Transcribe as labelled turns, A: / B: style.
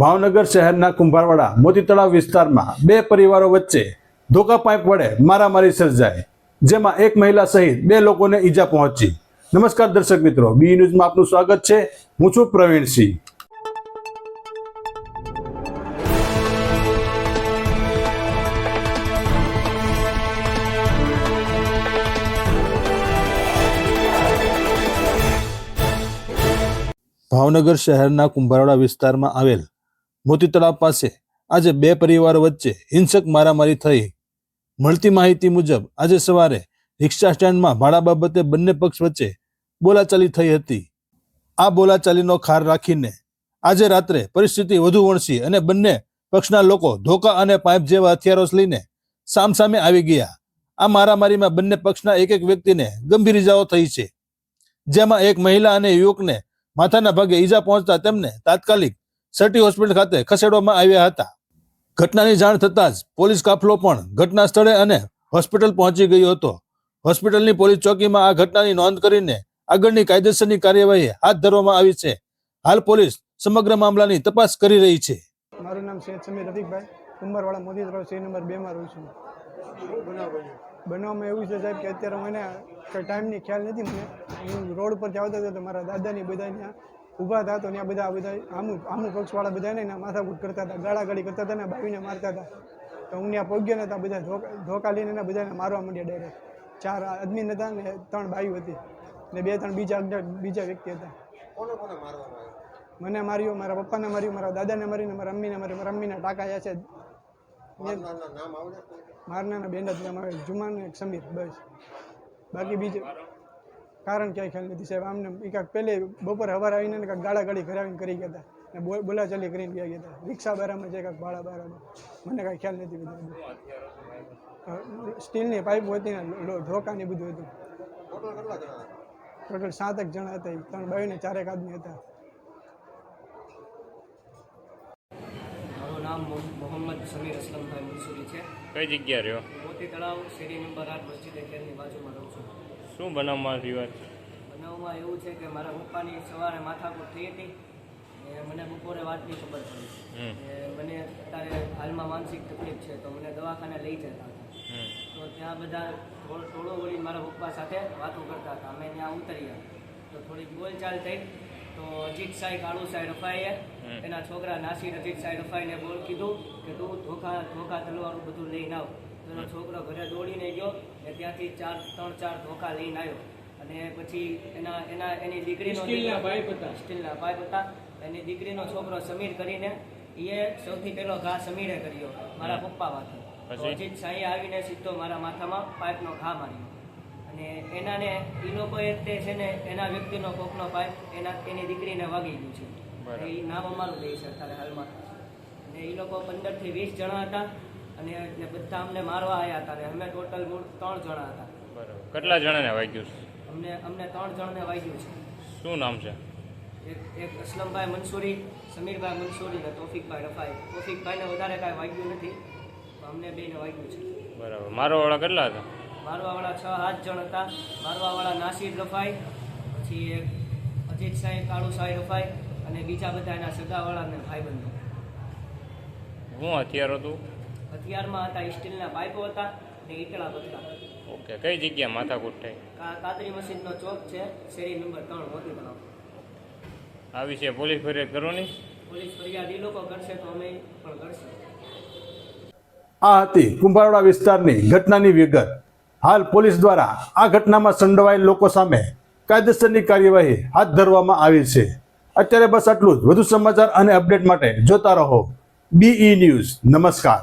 A: ભાવનગર શહેરના કુંભારવાડા મોતી તળાવ વિસ્તારમાં બે પરિવારો વચ્ચે ધોકા પાઇપ વડે મારામારી સર્જાઈ, જેમાં એક મહિલા સહિત બે લોકોને ઈજા પહોંચી. નમસ્કાર દર્શક મિત્રો, બી ન્યૂઝમાં આપનું સ્વાગત છે. હું છું પ્રવીણસિંહ ભાવનગર શહેરના કુંભારવાડા વિસ્તારમાં આવેલ મોતી તળાવ પાસે આજે બે પરિવારો વચ્ચે હિંસક મારામારી થઈ. મળતી માહિતી મુજબ આજે સવારે રિક્ષા સ્ટેન્ડમાં ભાડા બાબતે બંને પક્ષ વચ્ચે બોલાચાલી થઈ હતી. આ બોલાચાલીનો ખાર રાખીને આજે રાત્રે પરિસ્થિતિ વધુ વણસી અને બંને પક્ષના લોકો ધોકા અને પાઇપ જેવા હથિયારો લઈને સામસામે આવી ગયા. આ મારામારીમાં બંને પક્ષના એક એક વ્યક્તિને ગંભીર ઇજાઓ થઈ છે. જેમાં એક મહિલા અને યુવકને માથાના ભાગે ઈજા પહોંચતા તેમને તાત્કાલિક સટી હોસ્પિટલ ખાતે ખસેડવામાં આવ્યા હતા. ઘટનાની જાણ થતાં જ પોલીસ કાફલો પણ ઘટના સ્થળે અને હોસ્પિટલ પહોંચી ગયો હતો. હોસ્પિટલની પોલીસ ચોકીમાં આ ઘટનાની નોંધ કરીને આગળની કાયદેસરની કાર્યવાહી હાથ ધરવામાં આવી છે. હાલ પોલીસ સમગ્ર મામલાની તપાસ કરી રહી છે.
B: મારું નામ સૈયદ સમીર રફીકભાઈ કુંભારવાડા મોદી તરફ સી નંબર બેમાં રહું છું. બનાવમાં એવું છે સાહેબ કે અત્યારે મને ટાઈમની ખ્યાલ નથી મને. હું રોડ પરથી જવા તો મારા દાદાની બધા ઊભા હતા તો ત્યાં બધા બધા આમું આમું પક્ષવાળા બધા ને એના માથાકૂટ કરતા હતા ગાળાગાળી કરતા હતા ને બાવીને મારતા હતા. તો હું ત્યાં પહોંચ્યો ને ત્યાં બધા ધોકા ધોકા લઈને એના બધાને મારવા માંડ્યા ડાયરેક્ટ ચાર આદમી હતા ને ત્રણ બાયું હતી. ને બે ત્રણ બીજા બીજા વ્યક્તિ હતા. મને માર્યો મારા પપ્પાને માર્યું મારા દાદાને માર્યું મારા અમ્મીને માર્યું. મારા અમ્મીના ટાંકા છે મારનારના બેન જ નામ આવે. જુમાન ને સમીર બસ. બાકી બીજું કારણ ક્યાંય ખ્યાલ નથી સાહેબ. આમને એ કાંઈક પહેલે બપોરે સવારે આવીને કાંક કાંઈક ગાળા ગાડી કરાવીને કરી ગયા હતા. ને બોલ બોલાચાલી કરીને ગયા ગયા હતા. રિક્ષા બારામાં છે કાંઈક ભાડા બારામાં. મને કાંઈ ખ્યાલ નથી બધું સ્ટીલની પાઇપ હતી ને ઢોકાની બધું હતું. ટોટલ સાતેક જણા હતા. ત્રણ બાયું ને ચારેક આદમી હતા.
C: નામ મોહમ્મદ સમીર અસલમભાઈ મંસૂરી છે.
D: કઈ જગ્યા રહ્યો?
C: મોતી તળાવ શેરી નંબર આઠ મસ્જિદ કેરની બાજુમાં રહું છું.
D: શું બનાવમાં વાત?
C: બનાવમાં એવું છે કે મારા પપ્પાની સવારે માથાકૂટ થઈ હતી. મને બપોરે વાતની ખબર પડી. મને અત્યારે હાલમાં માનસિક તકલીફ છે તો મને દવાખાને લઈ જતા હતા. તો ત્યાં બધા થોડો ટોળો વળી મારા પપ્પા સાથે વાતો કરતા હતા. અમે ત્યાં ઉતર્યા. તો થોડીક બોલચાલ થઈ. તો અજીત સાઈ કાળુ સાઈ રફાઈએ એના છોકરા નાસિર અજીત સાઈ રફાઈને બોલ કીધું કે તું ધોકા ધોકા તલવારું બધું લઈને આવ. એનો છોકરો ઘરે દોડીને ગયો ને ત્યાંથી ચાર ત્રણ ચાર ધોકા લઈને આવ્યો. અને પછી એના એના એની દીકરીનો સ્ટીલના પાઇપ હતા. સ્ટીલના પાઇપ હતા. એની દીકરીનો છોકરો સમીર કરીને એ સૌથી પહેલો ઘા સમીરે કર્યો મારા પપ્પા માથે અજીત સાંઈ આવીને સીધો મારા માથામાં પાઇપનો ઘા માર્યો. અને એનાને એ લોકોએ તે છે ને એના વ્યક્તિનો કોકનો પાઇપ એના એની દીકરીને વાગી ગયું છે. એ નામ અમારું દે છે અત્યારે હાલમાં. અને એ લોકો પંદરથી વીસ જણા હતા. અને એટલે બધા અમને મારવા આવ્યા હતા અને અમે ટોટલ મૂળ ત્રણ જણા હતા.
D: બરાબર. કેટલા જણાને વાગ્યું? છે
C: અમને અમને ત્રણ જણને વાગ્યું છે.
D: શું નામ છે?
C: એક એક અસલમભાઈ મંસૂરી સમીરભાઈ મંસૂરી અને તોફિકભાઈ રફાઈ. તોફિકભાઈને વધારે કાંઈ વાગ્યું નથી તો અમને બેને વાગ્યું છે.
D: બરાબર. મારવાવાળા વાળા કેટલા હતા?
C: મારવાવાળા છ સાત જણ હતા. મારવાવાળા નાસિર રફાઈ પછી એક અજીત સાંઈ કાળુ સાંઈ રફાઈ અને બીજા બધા એના સગાવાળા અને ભાઈબંધો.
D: હું હથિયાર હતું?
C: હથિયારમાં હતા સ્ટીલના પાઇપો હતા ને ઈટળા બધા
D: ઓકે કઈ જગ્યા માથાકૂટ થઈ?
C: કાતરી મશીનનો ચોક છે શેરી નંબર ત્રણ મોતી તળાવ
D: આ વિશે પોલીસ ફરિયાદ કરવાની?
C: પોલીસ ફરિયાદ એ લોકો કરશે તો અમે પણ કરશું.
A: આ હતી કુંભારવાડા વિસ્તારની ઘટનાની વિગત. હાલ પોલીસ દ્વારા આ ઘટનામાં સંડોવાયેલ લોકો સામે કાયદેસરની કાર્યવાહી હાથ ધરવામાં આવી છે. અત્યારે બસ આટલું જ. વધુ સમાચાર અને અપડેટ માટે જોતા રહો. બીઈ ન્યૂઝ નમસ્કાર.